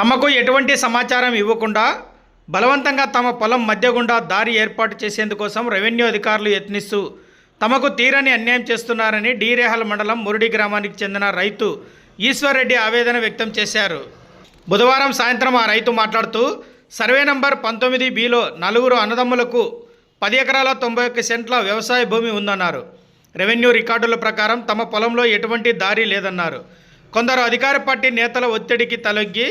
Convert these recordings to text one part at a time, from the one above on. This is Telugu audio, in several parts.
తమకు ఎటువంటి సమాచారం ఇవ్వకుండా బలవంతంగా తమ పొలం మధ్య గుండా దారి ఏర్పాటు చేసేందుకోసం రెవెన్యూ అధికారులు యత్నిస్తూ తమకు తీరని అన్యాయం చేస్తున్నారని డీరేహల్ మండలం మురుడి గ్రామానికి చెందిన రైతు ఈశ్వర్రెడ్డి ఆవేదన వ్యక్తం చేశారు. బుధవారం సాయంత్రం ఆ రైతు మాట్లాడుతూ సర్వే నంబర్ పంతొమ్మిది బిలో నలుగురు అన్నదమ్ములకు పది ఎకరాల తొంభై ఒక్క సెంట్ల వ్యవసాయ భూమి ఉందన్నారు. రెవెన్యూ రికార్డుల ప్రకారం తమ పొలంలో ఎటువంటి దారి లేదన్నారు. కొందరు అధికార పార్టీ నేతల ఒత్తిడికి తలొగ్గి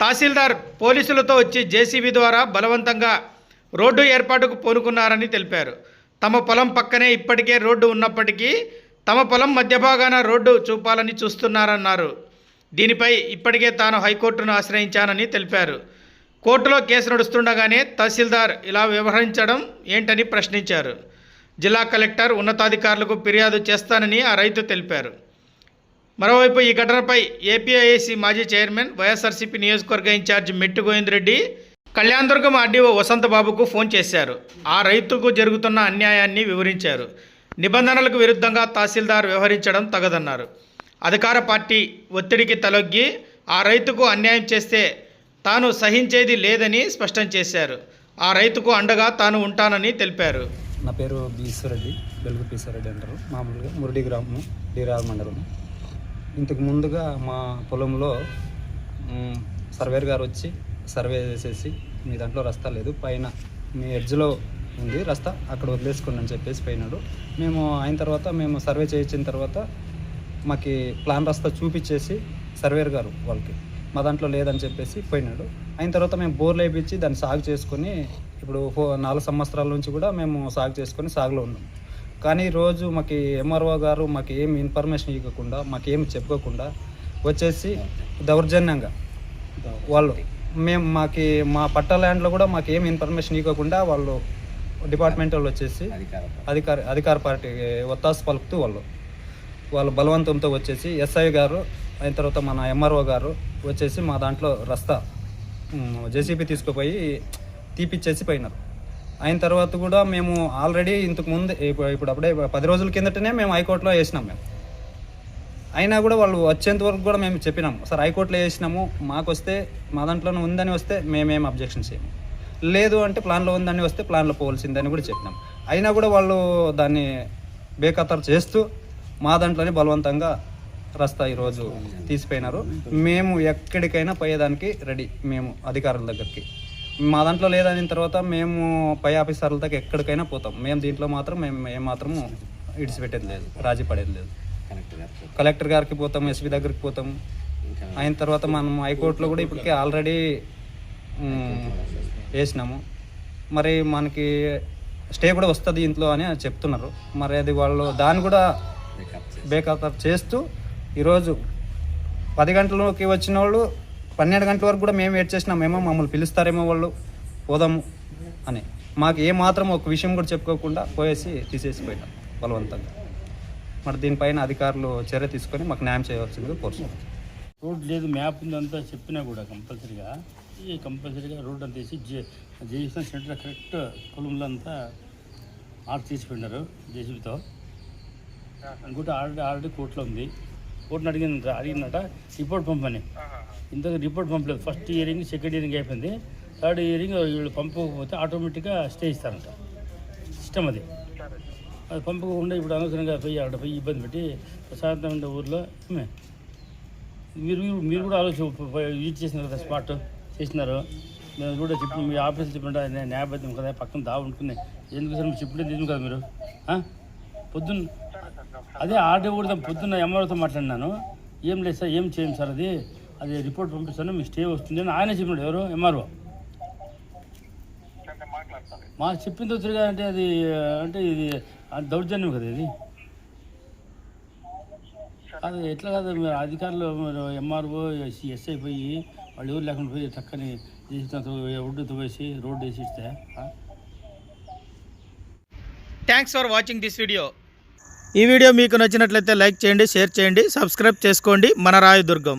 తహసీల్దార్ పోలీసులతో వచ్చి జేసీబీ ద్వారా బలవంతంగా రోడ్డు ఏర్పాటుకు పూనుకున్నారని తెలిపారు. తమ పొలం పక్కనే ఇప్పటికే రోడ్డు ఉన్నప్పటికీ తమ పొలం మధ్య భాగాన రోడ్డు చూపాలని చూస్తున్నారన్నారు. దీనిపై ఇప్పటికే తాను హైకోర్టును ఆశ్రయించానని తెలిపారు. కోర్టులో కేసు నడుస్తుండగానే తహసీల్దార్ ఇలా వ్యవహరించడం ఏంటని ప్రశ్నించారు. జిల్లా కలెక్టర్ ఉన్నతాధికారులకు ఫిర్యాదు చేస్తానని ఆ రైతు తెలిపారు. మరోవైపు ఈ ఘటనపై ఏపీఐఏసీ మాజీ చైర్మన్ వైఎస్ఆర్సీపీ నియోజకవర్గ ఇన్ఛార్జ్ మెట్టు గోవిందరెడ్డి కళ్యాణదుర్గం ఆర్డీఓ వసంతబాబుకు ఫోన్ చేశారు. ఆ రైతుకు జరుగుతున్న అన్యాయాన్ని వివరించారు. నిబంధనలకు విరుద్ధంగా తహసీల్దార్ వ్యవహరించడం తగదన్నారు. అధికార పార్టీ ఒత్తిడికి తలొగ్గి ఆ రైతుకు అన్యాయం చేస్తే తాను సహించేది లేదని స్పష్టం చేశారు. ఆ రైతుకు అండగా తాను ఉంటానని తెలిపారు. నా పేరు బీశ్వరెడ్డి బెలుగు పీసారెడ్డి అంటారు. మామూలుగా మురడి గ్రామం డీరాల మండలం. ఇంతకు ముందుగా మా పొలంలో సర్వేర్ గారు వచ్చి సర్వే చేసేసి మీ దాంట్లో రస్తా లేదు. పైన మీ ఎడ్జ్లో ఉంది రస్తా అక్కడ వదిలేసుకోండి అని చెప్పేసి పోయినాడు. మేము అయిన తర్వాత మేము సర్వే చేయించిన తర్వాత మాకు ప్లాన్ రస్తా చూపించేసి సర్వేర్ గారు వాళ్ళకి మా దాంట్లో లేదని చెప్పేసి పోయినాడు. అయిన తర్వాత మేము బోర్లు వేయించి దాన్ని సాగు చేసుకొని ఇప్పుడు నాలుగు సంవత్సరాల నుంచి కూడా మేము సాగు చేసుకొని సాగులో ఉన్నాం. కానీ రోజు మాకు ఎంఆర్ఓ గారు మాకు ఏం ఇన్ఫర్మేషన్ ఇవ్వకుండా మాకు ఏం చెప్పుకోకుండా వచ్చేసి దౌర్జన్యంగా వాళ్ళు మేము మాకి మా పట్ట ల్యాండ్లో కూడా మాకు ఏం ఇన్ఫర్మేషన్ ఇవ్వకుండా వాళ్ళు డిపార్ట్మెంట్ వాళ్ళు వచ్చేసి అధికార అధికార పార్టీ ఒత్తాసు పలుకుతూ వాళ్ళు వాళ్ళు బలవంతంతో వచ్చేసి ఎస్ఐ గారు అయిన తర్వాత మన ఎంఆర్ఓ గారు వచ్చేసి మా దాంట్లో రస్తా జేసీబీ తీసుకుపోయి తీపిచ్చేసి పోయినారు. అయిన తర్వాత కూడా మేము ఆల్రెడీ ఇంతకు ముందు ఇప్పుడు అప్పుడే పది రోజుల కిందటనే మేము హైకోర్టులో వేసినాం మేము. అయినా కూడా వాళ్ళు వచ్చేంత వరకు కూడా మేము చెప్పినాం సార్ హైకోర్టులో వేసినాము మాకు వస్తే మా దాంట్లోనే ఉందని వస్తే మేమేం అబ్జెక్షన్ చేయము. లేదు అంటే ప్లాన్లో ఉందని వస్తే ప్లాన్లో పోవాల్సిందని కూడా చెప్పినాం. అయినా కూడా వాళ్ళు దాన్ని బేఖతరు చేస్తూ మా దాంట్లోనే బలవంతంగా రస్తా ఈరోజు తీసిపోయినారు. మేము ఎక్కడికైనా పోయేదానికి రెడీ మేము అధికారుల దగ్గరికి. మా దాంట్లో లేదనిన తర్వాత మేము పై ఆఫీసర్ల దగ్గర ఎక్కడికైనా పోతాం. మేము దీంట్లో మాత్రం మేము ఏమాత్రము ఇడిచిపెట్టేది లేదు రాజీ పడేది లేదు. కలెక్టర్ గారికి పోతాం. ఎస్పీ దగ్గరికి పోతాం. అయిన తర్వాత మనం హైకోర్టులో కూడా ఇప్పటికే ఆల్రెడీ వేసినాము. మరి మనకి స్టే కూడా వస్తుంది ఇంట్లో అని చెప్తున్నారు. మరి అది వాళ్ళు దాన్ని కూడా బేఖాతరు చేస్తూ ఈరోజు పది గంటలకి వచ్చిన వాళ్ళు పన్నెండు గంటల వరకు కూడా మేము వెయిట్ చేసినామేమో మమ్మల్ని పిలుస్తారేమో వాళ్ళు. పోదాము అని. మాకు ఏ మాత్రం ఒక విషయం కూడా చెప్పుకోకుండా పోయేసి తీసేసి పోయినాం బలవంతంగా. మరి దీనిపైన అధికారులు చర్య తీసుకొని మాకు న్యాయం చేయవలసిందిగా కోరుతున్నాం. రోడ్ లేదు మ్యాప్ ఉందంతా చెప్పినా కూడా కంపల్సరీగా. ఈ కంపల్సరీగా రోడ్ అంతా వేసి జే జేసిన సెంటర్ కరెక్ట్ పొలంలో అంతా ఆర్డర్ తీసుకున్నారు జేసీబీతో. ఇంకోటి ఆల్రెడీ ఆల్రెడీ కోర్టులో ఉంది. కోర్టును అడిగిందంట అడిగిందట రిపోర్ట్ పంపని ఇంతకు రిపోర్ట్ పంపలేదు. ఫస్ట్ ఇయరింగ్ సెకండ్ ఇయరింగ్ అయిపోయింది. థర్డ్ ఇయరింగ్ వీళ్ళు పంపకపోతే ఆటోమేటిక్గా స్టే ఇస్తారంట. సిస్టమ్ అది. అది పంపకుండా ఇప్పుడు అనవసరంగా పోయి అక్కడ పోయి ఇబ్బంది పెట్టి ప్రశాంతంగా ఉండే ఊర్లో మీరు మీరు- మీరు కూడా ఆలోచన యూజ్ చేసినారు కదా స్పాట్ చేసినారు. మేము కూడా చెప్పి మీ ఆఫీస్ చెప్పిన నేను న్యాయబద్ధం కదా పక్కన దా ఉంటుంది ఎందుకు సార్ మీరు చెప్పింది ఎందుకు కదా మీరు? పొద్దున్న అదే ఆర్డీ కూడా పొద్దున్న ఎంఆర్ఓతో మాట్లాడినాను. ఏం లేదు సార్ ఏం చేయం సార్ అది? అది రిపోర్ట్ పంపిస్తాను మీకు స్టే వస్తుంది అని ఆయన చెప్పినాడు. ఎవరు? ఎంఆర్ఓ. మాకు చెప్పింది వచ్చారు అంటే అది అంటే ఇది దౌర్జన్యం కదా ఇది? అది ఎట్లా కాదు మీరు అధికారులు మీరు ఎంఆర్ఓ ఎస్ఐ పోయి వాళ్ళు ఎవరు లేకుండా పోయి చక్కని ఒడ్డుతో వేసి రోడ్డు వేసి ఇస్తే? Thanks for watching this video ఈ వీడియో మీకు నచ్చినట్లయితే లైక్ చేయండి షేర్ చేయండి సబ్స్క్రైబ్ చేసుకోండి. మన రాయదుర్గం.